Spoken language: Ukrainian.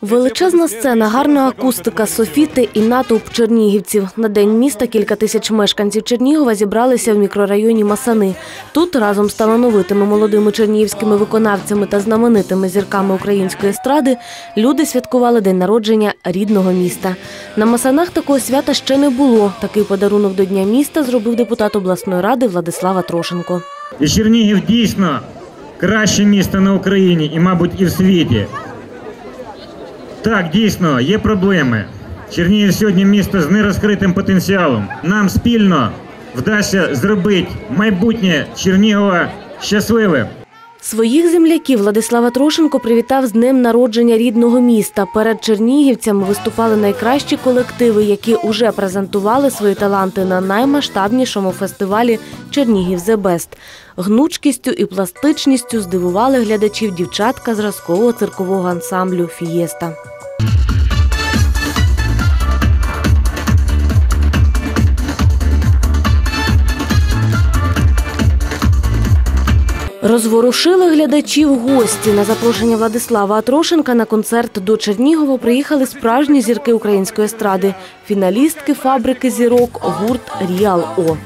Величезна сцена, гарна акустика, софіти і натовп чернігівців. На день міста кілька тисяч мешканців Чернігова зібралися в мікрорайоні Масани. Тут разом з талановитими молодими чернігівськими виконавцями та знаменитими зірками української естради люди святкували день народження рідного міста. На Масанах такого свята ще не було. Такий подарунок до Дня міста зробив депутат обласної ради Владислава Трошенко. Чернігів дійсно краще місто на Україні і, мабуть, і в світі. Так, дійсно, є проблеми. Чернігів сьогодні місто з нерозкритим потенціалом. Нам спільно вдасться зробити майбутнє Чернігова щасливим. Своїх земляків Владислава Трошенко привітав з днем народження рідного міста. Перед чернігівцями виступали найкращі колективи, які уже презентували свої таланти на наймасштабнішому фестивалі Чернігів The Best. Гнучкістю і пластичністю здивували глядачів дівчатка зразкового циркового ансамблю Фієста. Розворушили глядачів гості. На запрошення Владислава Атрошенка на концерт до Чернігова приїхали справжні зірки української естради, фіналістки фабрики зірок гурт Ріал О.